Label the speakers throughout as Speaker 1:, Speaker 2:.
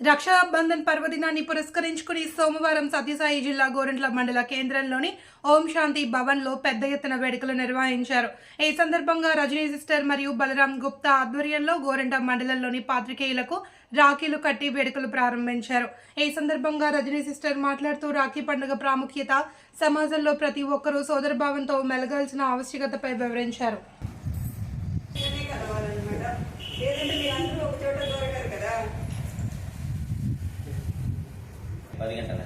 Speaker 1: రక్షాబంధన్ పర్వదినాన్ని పురస్కరించుకుని సోమవారం సత్యసాయి జిల్లా గోరంట్ల మండల కేంద్రంలోని ఓం శాంతి భవన్లో పెద్ద ఎత్తున వేడుకలు నిర్వహించారు. ఈ సందర్భంగా రజనీ సిస్టర్ మరియు బలరాం గుప్తా ఆధ్వర్యంలో గోరంట మండలంలోని పాత్రికేయులకు రాఖీలు కట్టి వేడుకలు ప్రారంభించారు. ఈ సందర్భంగా రజనీ సిస్టర్ మాట్లాడుతూ రాఖీ పండుగ ప్రాముఖ్యత సమాజంలో ప్రతి ఒక్కరూ సోదరభావంతో మెలగాల్సిన ఆవశ్యకతపై వివరించారు
Speaker 2: ఇవన్నీ కలవాలన్నమాట లేదంటే మీరు అందరూ ఒక చోట దొరకరు కదా
Speaker 3: పది గంటల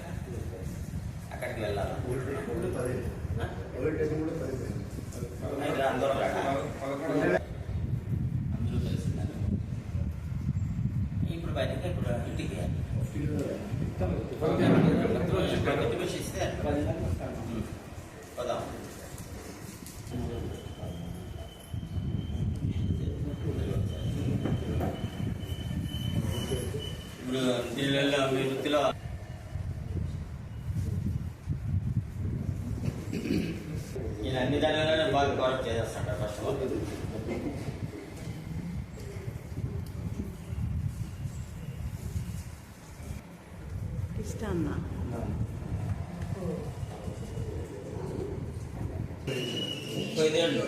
Speaker 3: అక్కడికి వెళ్ళాలి? అందరూ అందరూ కలిసిన్నారు ఇప్పుడు బయటకి ఇప్పుడు ఇంటికి? ఇస్తే పోదాం. ఇప్పుడు దీనివల్ల మీ వృత్తిలో అన్ని దానిలోనే బాగా కవర్ చేసేస్తాను ఫస్ట్ ఆఫ్ ఆల్
Speaker 2: ఇష్టమ్మా
Speaker 3: ఐదేళ్ళు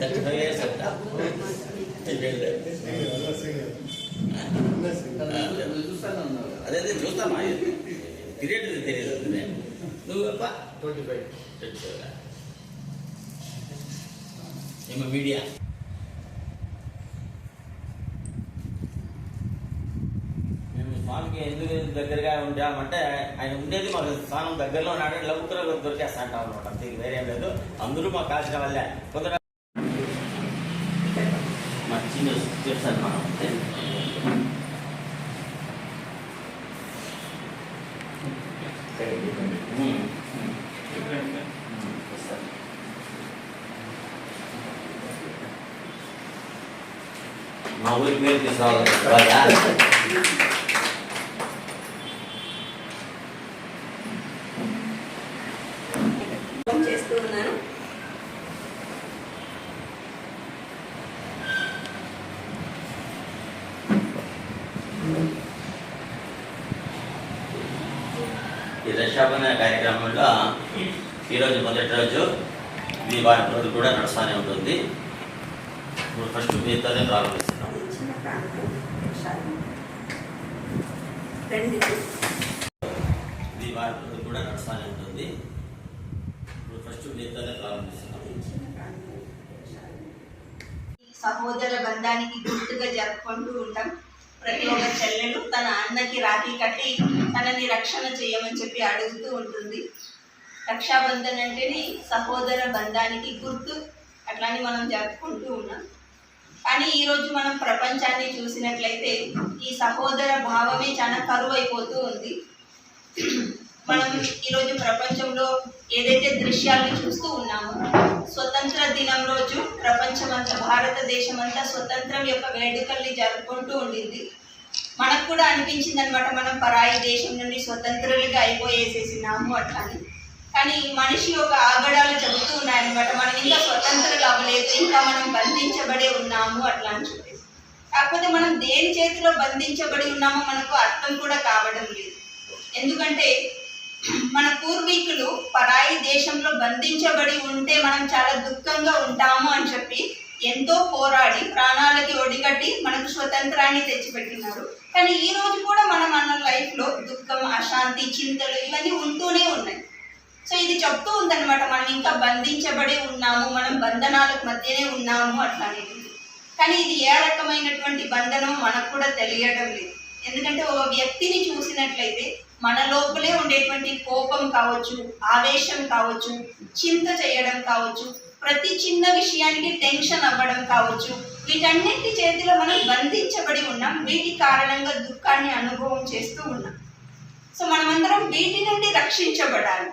Speaker 3: థర్టీ ఫైవ్ ఇయర్స్ అదే చూస్తామా తెలియదు అదే. నువ్వు అప్ప ట్వంటీ ఫైవ్ ట్వంటీ ఫైవ్ ఏమో మీడియా. మేము స్వామికి ఎందుకు దగ్గరగా ఉంటామంటే ఆయన ఉండేది మాకు స్థానం దగ్గరలో ఉన్నాడు లౌకురా దొరికేస్తా అంటాం అనమాట అంతే వేరే లేదు. అందరూ మాకు కాల్చిన వల్లే కొందరు మా చిన్న తెలుసు మనం మా ఊరి పేరు తీసుకురావాలి ఈ రక్షాబంధన కార్యక్రమంలో ఈరోజు మొదటి రోజు ఇది వారం రోజు కూడా నడుస్తూనే ఉంటుంది. ఇప్పుడు ఫస్ట్ మీతోనే ప్రారంభిస్తున్నాం.
Speaker 2: రండి
Speaker 3: ఇది కూడా నడుస్తూనే ఉంటుంది ఇప్పుడు ఫస్ట్ మీతోనే ప్రారంభిస్తున్నాం.
Speaker 4: సహోదర బంధానికి గుర్తుగా జరుపుకుంటూ ఉంటాం. ప్రతి ఒక్క చెల్లెలు తన అన్నకి రాఖీ కట్టి తనని రక్షణ చేయమని చెప్పి అడుగుతూ ఉంటుంది. రక్షాబంధన్ అంటేనే సహోదర బంధానికి గుర్తు. అట్లానే మనం జరుపుకుంటూ ఉన్నాం. కానీ ఈరోజు మనం ప్రపంచాన్ని చూసినట్లయితే ఈ సహోదర భావమే చాలా కరువు అయిపోతూ ఉంది. మనం ఈరోజు ప్రపంచంలో ఏదైతే దృశ్యాలను చూస్తూ ఉన్నామో స్వతంత్ర దినం రోజు ప్రపంచమంతా భారతదేశం అంతా స్వతంత్రం యొక్క వేడుకల్ని జరుపుకుంటూ ఉండింది. మనకు కూడా అనిపించింది అనమాట మనం పరాయి దేశం నుండి స్వతంత్రులుగా అయిపోయేసేసినాము అట్లా అని కానీ మనిషి యొక్క ఆగడాలు చెబుతూ ఉన్నాయన్నమాట. మనం ఇంకా స్వతంత్రులు అవ్వలేదు ఇంకా మనం బంధించబడే ఉన్నాము అట్లా అని చెప్పేసి. కాకపోతే మనం దేని చేతిలో బంధించబడి ఉన్నామో మనకు అర్థం కూడా కావడం లేదు. ఎందుకంటే మన పూర్వీకులు పరాయి దేశంలో బంధించబడి ఉంటే మనం చాలా దుఃఖంగా ఉంటాము అని చెప్పి ఎంతో పోరాడి ప్రాణాలకి ఒడిగట్టి మనకు స్వతంత్రాన్ని తెచ్చిపెట్టినారు. కానీ ఈ రోజు కూడా మనం మన లైఫ్లో దుఃఖం అశాంతి చింతలు ఇవన్నీ ఉంటూనే ఉన్నాయి. సో ఇది చెప్తూ ఉందన్నమాట మనం ఇంకా బంధించబడి ఉన్నాము మనం బంధనాలకు మధ్యనే ఉన్నాము అట్లా అనేది. కానీ ఇది ఏ రకమైనటువంటి బంధనం మనకు కూడా తెలియడం లేదు. ఎందుకంటే ఒక వ్యక్తిని చూసినట్లయితే మన లోపలే ఉండేటువంటి కోపం కావచ్చు ఆవేశం కావచ్చు చింత చేయడం కావచ్చు ప్రతి చిన్న విషయానికి టెన్షన్ అవ్వడం కావచ్చు వీటన్నిటి చేతిలో మనం బంధించబడి ఉన్నాం వీటి కారణంగా దుఃఖాన్ని అనుభవం చేస్తూ ఉన్నాం. సో మనమందరం వీటి నుండి రక్షించబడాలి.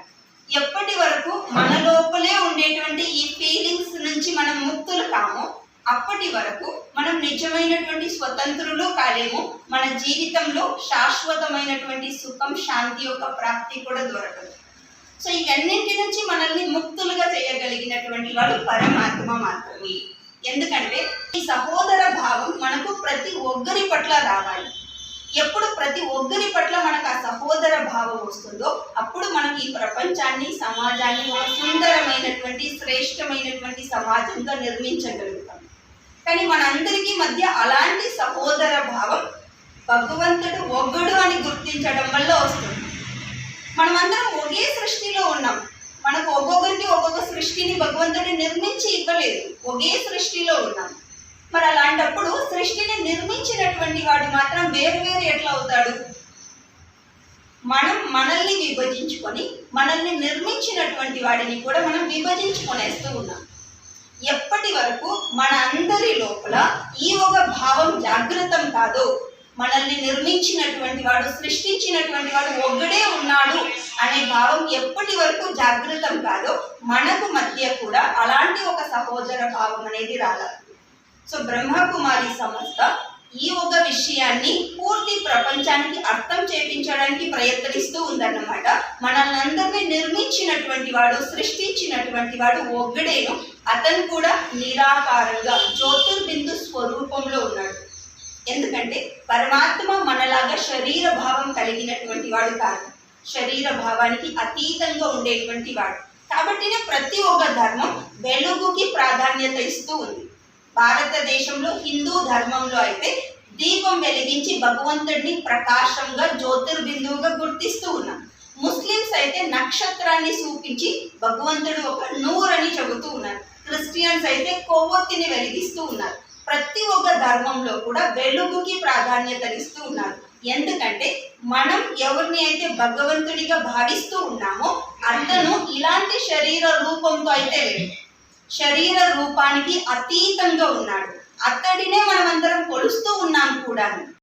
Speaker 4: ఎప్పటి వరకు మన లోపలే ఉండేటువంటి ఈ ఫీలింగ్స్ నుంచి మనం ముక్తులు కామో అప్పటి వరకు మనం నిజమైనటువంటి స్వతంత్రులు కాలేము. మన జీవితంలో శాశ్వతమైనటువంటి సుఖం శాంతి యొక్క ప్రాప్తి కూడా దొరకదు. సో ఇవన్నింటి నుంచి మనల్ని ముక్తులుగా చేయగలిగినటువంటి వాడు పరమాత్మ మాత్రమే. ఎందుకంటే ఈ సహోదర భావం మనకు ప్రతి ఒక్కరి పట్ల రావాలి. ఎప్పుడు ప్రతి ఒక్కరి పట్ల భావం వస్తుందో అప్పుడు మనకి ఈ ప్రపంచాన్ని సమాజాన్ని ఒక సుందరమైనటువంటి శ్రేష్టమైనటువంటి సమాజంగా నిర్మించగలుగుతాం. కానీ మనందరికీ మధ్య అలాంటి సహోదర భావం భగవంతుడు ఒగ్గడు అని గుర్తించడం వల్ల వస్తుంది. మనమందరం ఒకే సృష్టిలో ఉన్నాం. మనకు ఒక్కొక్కరికి ఒక్కొక్క సృష్టిని భగవంతుడు నిర్మించి ఇవ్వలేదు. ఒకే సృష్టిలో ఉన్నాం. మరి అలాంటప్పుడు సృష్టిని నిర్మించినటువంటి వాడు మాత్రం వేరు వేరు ఎట్లా అవుతాడు? మనం మనల్ని విభజించుకొని మనల్ని నిర్మించినటువంటి వాడిని కూడా మనం విభజించుకొనేస్తూ ఉన్నాం. ఎప్పటి వరకు మన అందరి లోపల ఈ ఒక భావం జాగ్రత్తం కాదు. మనల్ని నిర్మించినటువంటి వాడు సృష్టించినటువంటి వాడు ఒక్కడే ఉన్నాడు అనే భావం ఎప్పటి వరకు జాగ్రత్తం కాదో మనకు మధ్య కూడా అలాంటి ఒక సహోదర భావం అనేది రాలేదు సో బ్రహ్మకుమారి సంస్థ ఈ ఒక విషయాన్ని పూర్తి ప్రపంచానికి అర్థం చేపించడానికి ప్రయత్నిస్తూ ఉందన్నమాట. మనల్ని అందరినీ నిర్మించినటువంటి వాడు సృష్టించినటువంటి వాడు ఒక్కడేను. అతను కూడా నిరాకారంగా జ్యోతిర్బిందు స్వరూపంలో ఉన్నాడు. ఎందుకంటే పరమాత్మ మనలాగా శరీర భావం కలిగినటువంటి వాడు కాదు. శరీర భావానికి అతీతంగా ఉండేటువంటి వాడు. కాబట్టినే ప్రతి ఒక్క ధర్మం వెలుగుకి ప్రాధాన్యత ఇస్తూ ఉంది. భారతదేశంలో హిందూ ధర్మంలో అయితే దీపం వెలిగించి భగవంతుడిని ప్రకాశంగా జ్యోతిర్బిందువుగా గుర్తిస్తూ ఉన్నాం. ముస్లిమ్స్ అయితే నక్షత్రాన్ని చూపించి భగవంతుడు ఒక నూరని చెబుతూ ఉన్నారు. క్రిస్టియన్స్ అయితే కొవ్వొత్తిని వెలిగిస్తూ ఉన్నారు. ప్రతి ఒక్క ధర్మంలో కూడా వెలుగుకి ప్రాధాన్యతనిస్తూ ఉన్నారు. ఎందుకంటే మనం ఎవరిని అయితే భగవంతుడిగా భావిస్తూ ఉన్నామో అతను ఇలాంటి శరీర రూపంతో అయితే లేదు శరీర రూపానికి అతీతంగా ఉన్నాడు. అతడినే మనమందరం కొలుస్తూ ఉన్నాం కూడా